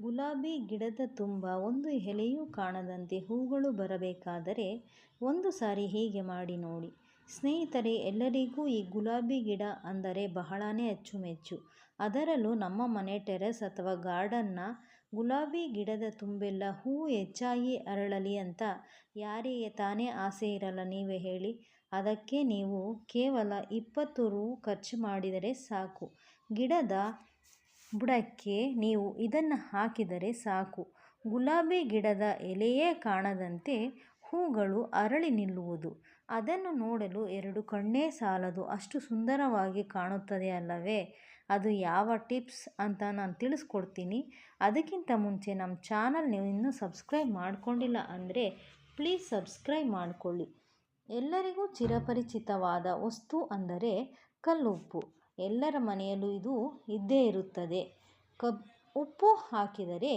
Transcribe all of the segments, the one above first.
ಗುಲಾಬಿ ಗಿಡದ ತುಂಬ ಒಂದು ಎಲೆಯೂ ಕಾಣದಂತೆ ಹೂಗಳು ಬರಬೇಕಾದರೆ ಒಂದು ಸಾರಿ ಹೀಗೆ ಮಾಡಿ ನೋಡಿ. ಸ್ನೇಹಿತರೆ, ಎಲ್ಲರಿಗೂ ಈ ಗುಲಾಬಿ ಗಿಡ ಅಂದರೆ ಬಹಳನೇ ಅಚ್ಚುಮೆಚ್ಚು. ಅದರಲ್ಲೂ ನಮ್ಮ ಮನೆ ಟೆರೆಸ್ ಅಥವಾ ಗಾರ್ಡನ್ನ ಗುಲಾಬಿ ಗಿಡದ ತುಂಬೆಲ್ಲ, ಹೂ ಹೆಚ್ಚಾಗಿ ಅರಳಲಿ ಅಂತ ಯಾರಿಗೆ ತಾನೇ ಆಸೆ ಇರಲ್ಲ ನೀವೇ ಹೇಳಿ. ಅದಕ್ಕೆ ನೀವು ಕೇವಲ ಇಪ್ಪತ್ತು ರೂ ಖರ್ಚು ಮಾಡಿದರೆ ಸಾಕು. ಗಿಡದ ಬುಡಕ್ಕೆ ನೀವು ಇದನ್ನು ಹಾಕಿದರೆ ಸಾಕು. ಗುಲಾಬಿ ಗಿಡದ ಎಲೆಯೇ ಕಾಣದಂತೆ ಹೂಗಳು ಅರಳಿ ನಿಲ್ಲುವುದು. ಅದನ್ನು ನೋಡಲು ಎರಡು ಕಣ್ಣೇ ಸಾಲದು. ಅಷ್ಟು ಸುಂದರವಾಗಿ ಕಾಣುತ್ತದೆ ಅಲ್ಲವೇ? ಅದು ಯಾವ ಟಿಪ್ಸ್ ಅಂತ ನಾನು ತಿಳಿಸ್ಕೊಡ್ತೀನಿ. ಅದಕ್ಕಿಂತ ಮುಂಚೆ ನಮ್ಮ ಚಾನಲ್ ನೀವು ಇನ್ನೂ ಸಬ್ಸ್ಕ್ರೈಬ್ ಮಾಡಿಕೊಂಡಿಲ್ಲ ಅಂದರೆ ಪ್ಲೀಸ್ ಸಬ್ಸ್ಕ್ರೈಬ್ ಮಾಡಿಕೊಳ್ಳಿ. ಎಲ್ಲರಿಗೂ ಚಿರಪರಿಚಿತವಾದ ವಸ್ತು ಅಂದರೆ ಕಲ್ಲುಪ್ಪು. ಎಲ್ಲರ ಮನೆಯಲ್ಲೂ ಇದು ಇದ್ದೇ ಇರುತ್ತದೆ. ಕಬ್, ಉಪ್ಪು ಹಾಕಿದರೆ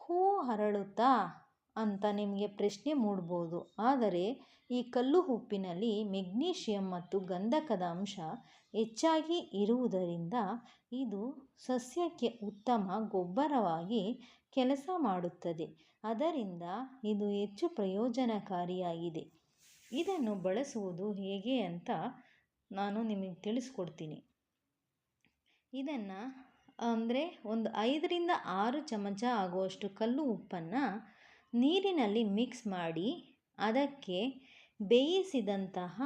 ಹೂ ಅರಳುತ್ತಾ ಅಂತ ನಿಮಗೆ ಪ್ರಶ್ನೆ ಮೂಡ್ಬೋದು. ಆದರೆ ಈ ಕಲ್ಲು ಉಪ್ಪಿನಲ್ಲಿ ಮೆಗ್ನೀಷಿಯಂ ಮತ್ತು ಗಂಧಕದ ಅಂಶ ಹೆಚ್ಚಾಗಿ ಇರುವುದರಿಂದ ಇದು ಸಸ್ಯಕ್ಕೆ ಉತ್ತಮ ಗೊಬ್ಬರವಾಗಿ ಕೆಲಸ ಮಾಡುತ್ತದೆ. ಅದರಿಂದ ಇದು ಹೆಚ್ಚು ಪ್ರಯೋಜನಕಾರಿಯಾಗಿದೆ. ಇದನ್ನು ಬಳಸುವುದು ಹೇಗೆ ಅಂತ ನಾನು ನಿಮಗೆ ತಿಳಿಸ್ಕೊಡ್ತೀನಿ. ಇದನ್ನು, ಅಂದರೆ ಒಂದು ಐದರಿಂದ ಆರು ಚಮಚ ಆಗುವಷ್ಟು ಕಲ್ಲು ಉಪ್ಪನ್ನು ನೀರಿನಲ್ಲಿ ಮಿಕ್ಸ್ ಮಾಡಿ, ಅದಕ್ಕೆ ಬೇಯಿಸಿದಂತಹ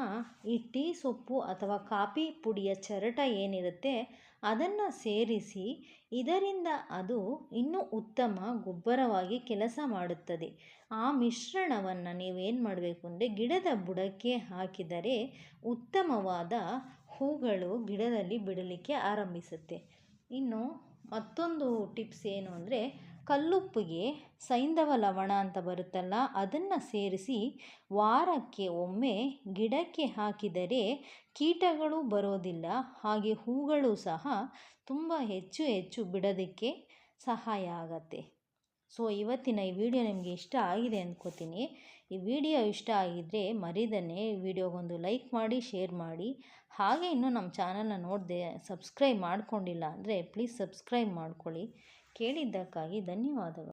ಈ ಟೀ ಸೊಪ್ಪು ಅಥವಾ ಕಾಫಿ ಪುಡಿಯ ಚರಟ ಏನಿರುತ್ತೆ ಅದನ್ನು ಸೇರಿಸಿ, ಇದರಿಂದ ಅದು ಇನ್ನೂ ಉತ್ತಮ ಗೊಬ್ಬರವಾಗಿ ಕೆಲಸ ಮಾಡುತ್ತದೆ. ಆ ಮಿಶ್ರಣವನ್ನು ನೀವೇನು ಮಾಡಬೇಕು ಅಂದರೆ ಗಿಡದ ಬುಡಕ್ಕೆ ಹಾಕಿದರೆ ಉತ್ತಮವಾದ ಹೂಗಳು ಗಿಡದಲ್ಲಿ ಬಿಡಲಿಕ್ಕೆ ಆರಂಭಿಸುತ್ತೆ. ಇನ್ನು ಮತ್ತೊಂದು ಟಿಪ್ಸ್ ಏನು ಅಂದರೆ ಕಲ್ಲುಪ್ಪಿಗೆ ಸೈಂಧವ ಲವಣ ಅಂತ ಬರುತ್ತಲ್ಲ, ಅದನ್ನು ಸೇರಿಸಿ ವಾರಕ್ಕೆ ಒಮ್ಮೆ ಗಿಡಕ್ಕೆ ಹಾಕಿದರೆ ಕೀಟಗಳು ಬರೋದಿಲ್ಲ. ಹಾಗೆ ಹೂಗಳು ಸಹ ತುಂಬ ಹೆಚ್ಚು ಹೆಚ್ಚು ಬಿಡೋದಕ್ಕೆ ಸಹಾಯ ಆಗತ್ತೆ. ಸೊ, ಇವತ್ತಿನ ಈ ವಿಡಿಯೋ ನಿಮಗೆ ಇಷ್ಟ ಆಗಿದೆ ಅಂದ್ಕೋತೀನಿ ಈ ವಿಡಿಯೋ ಇಷ್ಟ ಆಗಿದ್ದರೆ ಮರಿದನ್ನೇ ವಿಡಿಯೋಗೊಂದು ಲೈಕ್ ಮಾಡಿ, ಶೇರ್ ಮಾಡಿ. ಹಾಗೆ ಇನ್ನೂ ನಮ್ಮ ಚಾನಲ್ನ ನೋಡಿದೆ ಸಬ್ಸ್ಕ್ರೈಬ್ ಮಾಡಿಕೊಂಡಿಲ್ಲ ಅಂದರೆ ಪ್ಲೀಸ್ ಸಬ್ಸ್ಕ್ರೈಬ್ ಮಾಡ್ಕೊಳ್ಳಿ. ಕೇಳಿದ್ದಕ್ಕಾಗಿ ಧನ್ಯವಾದಗಳು.